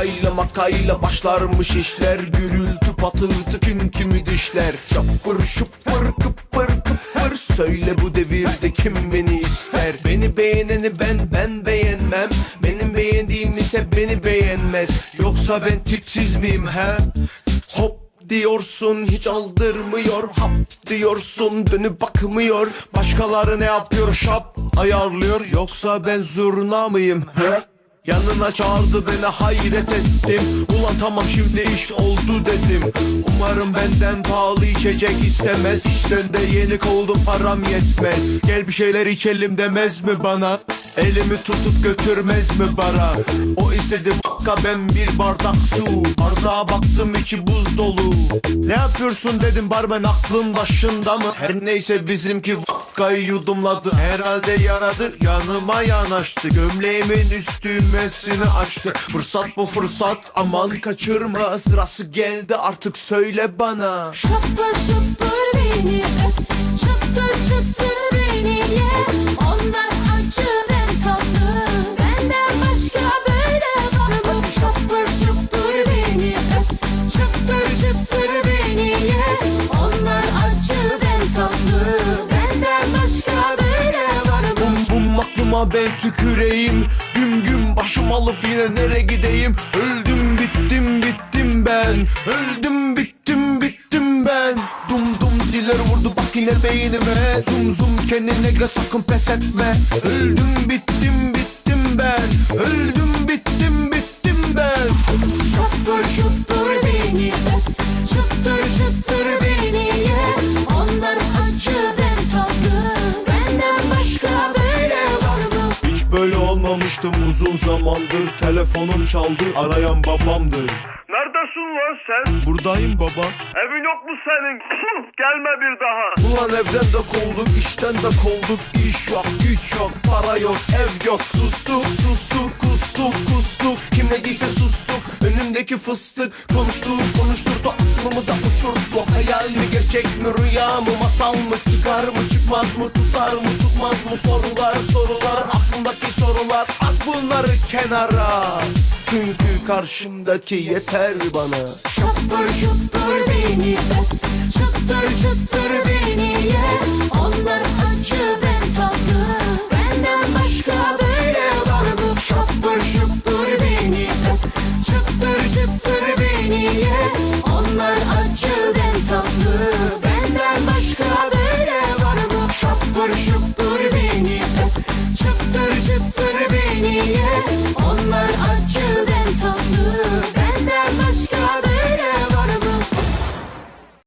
Şakayla makayla başlarmış işler. Gürültü patırtı kim kimi dişler. Şapır şupır kıpır kıpır. Söyle bu devirde kim beni ister? Beni beğeneni ben ben beğenmem. Benim beğendiğim ise beni beğenmez. Yoksa ben tipsiz miyim he? Hop diyorsun hiç aldırmıyor. Hap diyorsun dönüp bakmıyor. Başkaları ne yapıyor? Şap ayarlıyor. Yoksa ben zurna mıyım he Yanına çağırdı beni hayret ettim. Ulan tamam şimdi iş oldu dedim. Umarım benden pahalı içecek istemez. İşten de yeni koldum param yetmez. Gel bir şeyler içelim demez mi bana? Elimi tutup götürmez mi bara? O istedi bakka ben bir bardak su. Bardağa baktım içi buz dolu. Ne yapıyorsun? dedim barmen aklın başında mı? Her neyse bizimki Vakkayı yudumladı. Herhalde yaradı yanıma yanaştı. Gömleğimin üst düğmesini açtı. Fırsat bu fırsat. Aman kaçırma. Sırası geldi. Artık söyle bana. Şapır şupur beni öp çıtır çıtır beni ye Bum aklıma ben tüküreyim. Güm güm başım alıp yine nere gideyim? Öldüm bittim bittim ben. Öldüm bittim bittim ben. Dum dum ziller vurdu bak yine beynime. Zum zum kendine gel sakın pes etme. Öldüm bittim bittim ben. Öldüm bittim böyle olmamıştım uzun zamandır Telefonum çaldı arayan babamdır. Neredesin lan sen? Buradayım baba. Evin yok mu senin? Gelme bir daha. Ulan evden de kovulduk, işten de kovulduk. İş yok, güç yok, para yok, ev yok. Sustuk, sustuk, kustuk, kustuk. Kim ne diyse sustuk, önümdeki fıstık Konuştuk, konuşturdu, aklımı da uçurdu Hayal mi, gerçek mi, rüya mı, masal mı Çıkar mı, çıkmaz mı, tutar mı, tutmaz mı? Sorular, sorular Bunları kenara. Çünkü karşımdaki yeter bana. Şapır şupur beni. Öp çıtır yeah.